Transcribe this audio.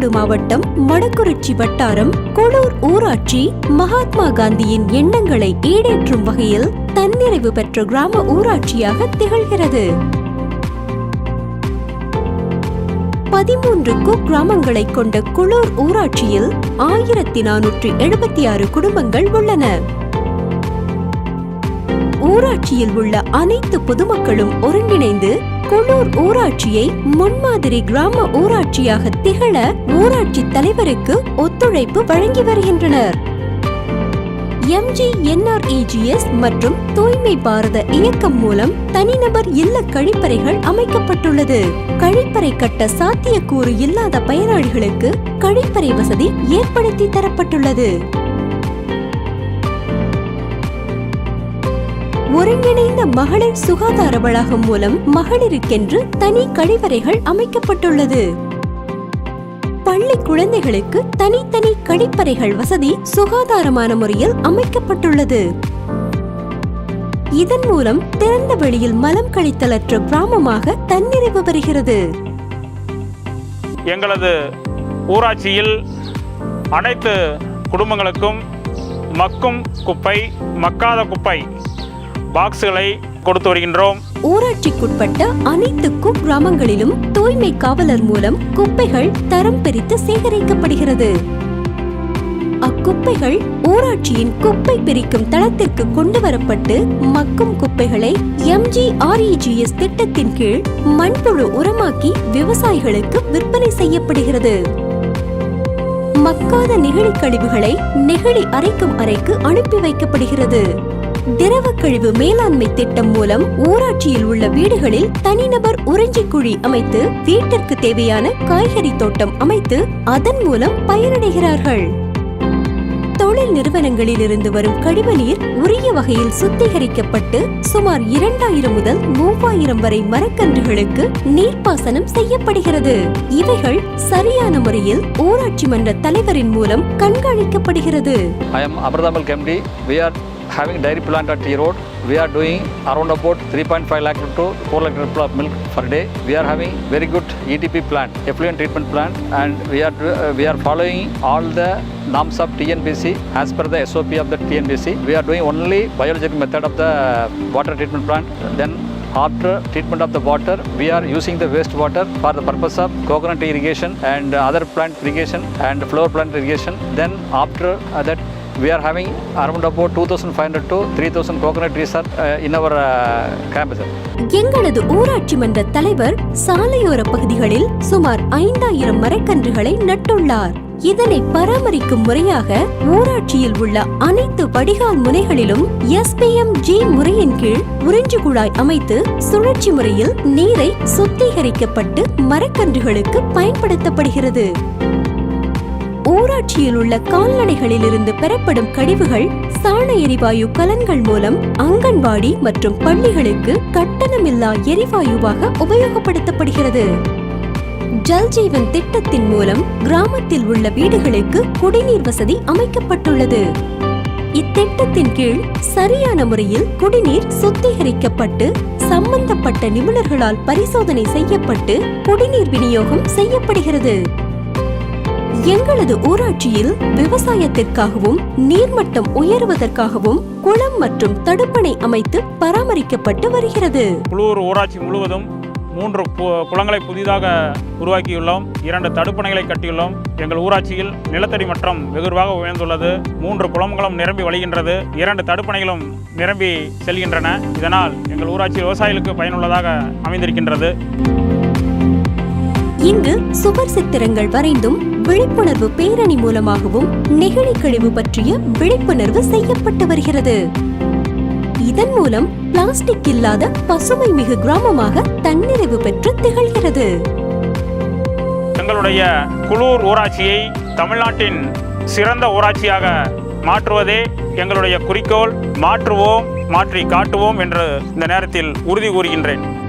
ஈரோடு மாவட்டம் மடக்குறிச்சி வட்டாரம் கொளூர் ஊராட்சி மகாத்மா காந்தியின் எண்ணங்களை ஈடேற்றும் வகையில் தன்னிறைவு பெற்ற கிராம ஊராட்சியாக திகழ்கிறது. பதிமூன்று குக்கிராமங்களை கொண்ட குளூர் ஊராட்சியில் ஆயிரத்தி நானூற்றி எழுபத்தி ஆறு குடும்பங்கள் உள்ளன. ஊராட்சியில் உள்ள அனைத்து பொதுமக்களும் ஒருங்கிணைந்து குளூர் ஊராட்சியை முன்மாதிரி கிராம ஊராட்சியாக திகழ ஊராட்சி தலைவருக்கு ஒத்துழைப்பு வழங்கி வருகின்றனர். எம்ஜி என்ஆர்இஜிஎஸ் மற்றும் தூய்மை பாரத இயக்கம் மூலம் தனிநபர் இல்ல கழிப்பறைகள் அமைக்கப்பட்டுள்ளது. கழிப்பறை கட்ட சாத்தியக்கூறு இல்லாத பயனாளிகளுக்கு கழிப்பறை வசதி ஏற்படுத்தி தரப்பட்டுள்ளது. ஒருங்கிணைந்த மகளிர் சுகாதார வளாகம் மூலம் மகளிருக்கென்று தனி கழிவறைகள் அமைக்கப்பட்டுள்ளது. பள்ளி குழந்தைகளுக்கு தனித்தனி கழிப்பறைகள் வசதி சுகாதாரமான முறையில் அமைக்கப்பட்டுள்ளது. இதன் மூலம் திறந்த வெளியில் மலம் கழித்தலற்ற கிராமமாக தன்னிறைவு பெறுகிறது. எங்களது ஊராட்சியில் அனைத்து குடும்பங்களுக்கும் மக்கும் குப்பை மக்காத குப்பை பாக்ஸ்களை கொடுத்து வருகின்றோம். ஊராட்சிக்குட்பட்ட அனைத்து குக்கிராமங்களிலும் தூய்மை காவலர் மூலம் குப்பைகள் தரம் பிரித்து சேகரிக்கப்படுகிறது. அக்குப்பைகள் ஊராட்சியின் குப்பை பிரிக்கும் தளத்திற்கு கொண்டு வரப்பட்டு மக்கும் குப்பைகளை எம்ஜிஆர்இஜிஎஸ் திட்டத்தின் கீழ் மண்புழு உரமாக்கி விவசாயிகளுக்கு விற்பனை செய்யப்படுகிறது. மக்காத நெகிழி கழிவுகளை நெகிழி அரைக்கும் அறைக்கு அனுப்பி வைக்கப்படுகிறது. திரவ கழிவு மேலாண்மை திட்டம் மூலம் ஊராட்சியில் உள்ள வீடுகளில் தனிநபர் உறிஞ்சி குழி அமைத்து வீட்டிற்கு தேவையான காய்கறி தோட்டம் அமைத்து அதன் மூலம் பயனடைகிறார்கள் தொழில் நிறுவனங்களில் இருந்து வரும் கழிவுநீர் உரிய வகையில் சுத்திகரிக்கப்பட்டு சுமார் இரண்டாயிரம் முதல் மூவாயிரம் வரை மரக்கன்றுகளுக்கு நீர்ப்பாசனம் செய்யப்படுகிறது. இவைகள் சரியான முறையில் ஊராட்சி மன்ற தலைவரின் மூலம் கண்காணிக்கப்படுகிறது. Having dairy plant at Road. We are doing around about 3.5 lakh to 4 lakh liter of milk per day. We are having very good ETP plant, effluent treatment plant, and we are uh, we are following all the norms of TNBC as per the SOP of the TNBC. We are doing only biological method of the water treatment plant. Then after treatment of the water, we are using the wastewater for the purpose of coconut irrigation and other plant irrigation and flower plant irrigation. Then after that, we are having around about 2,500 to 3,000 coconut trees are uh, in our uh, campus. எங்களது ஊராட்சி மன்ற தலைவர் சாலையோர பகுதிகளில் சுமார் ஐந்தாயிரம் மரக்கன்றுகளை நட்டுள்ளார் இதனை பராமரிக்கும் முறையாக ஊராட்சியில் உள்ள அனைத்து வடிகால் முனைகளிலும் எஸ்பிஎம் ஜி முறையின் கீழ் உறிஞ்சு குழாய் அமைத்து சுழற்சி முறையில் நீரை சுத்திகரிக்கப்பட்டு மரக்கன்றுகளுக்கு பயன்படுத்தப்படுகிறது ஊராட்சியில் உள்ள கால்நடைகளில் இருந்து பெறப்படும் கழிவுகள் சாண எரிவாயு கலன்கள் மூலம் அங்கன்வாடி மற்றும் பள்ளிகளுக்கு கட்டணமில்லா எரிவாயுவாக உபயோகப்படுத்தப்படுகிறது. ஜல்ஜீவன் திட்டத்தின் மூலம் கிராமத்தில் உள்ள வீடுகளுக்கு குடிநீர் வசதி அமைக்கப்பட்டுள்ளது. இத்திட்டத்தின் கீழ் சரியான முறையில் குடிநீர் சுத்திகரிக்கப்பட்டு சம்பந்தப்பட்ட நிபுணர்களால் பரிசோதனை செய்யப்பட்டு குடிநீர் விநியோகம் செய்யப்படுகிறது. எங்களது ஊராட்சியில் விவசாயத்திற்காகவும் நீர்மட்டம் உயருவதற்காகவும் குளம் மற்றும் தடுப்பணை அமைத்து பராமரிக்கப்பட்டு வருகிறது. குளூர் ஊராட்சி முழுவதும் மூன்று குளங்களை புதிதாக உருவாக்கியுள்ளோம். இரண்டு தடுப்பணைகளை கட்டியுள்ளோம். எங்கள் ஊராட்சியில் நிலத்தடி மட்டம் வெகுவாக உயர்ந்துள்ளது. மூன்று குளங்களும் நிரம்பி வழிகின்றது. இரண்டு தடுப்பணைகளும் நிரம்பி செல்கின்றன. இதனால் எங்கள் ஊராட்சி விவசாயிகளுக்கு பயனுள்ளதாக அமைந்திருக்கின்றது. இங்கு சுவர் சித்திரங்கள் வரைந்தும் விழிப்புணர்வு பேரணி மூலமாகவும் நெகிழி கழிவு பற்றிய விழிப்புணர்வு செய்யப்பட்டு வருகிறது. இதன் மூலம் பிளாஸ்டிக் இல்லாத பசுமை மிகு கிராமமாக தன்னிறைவு பெற்று திகழ்கிறது. எங்களுடைய குளூர் ஊராட்சியை தமிழ்நாட்டின் சிறந்த ஊராட்சியாக மாற்றுவதே எங்களுடைய குறிக்கோள். மாற்றுவோம் மாற்றி காட்டுவோம் என்று இந்த நேரத்தில் உறுதி கூறுகின்றேன்.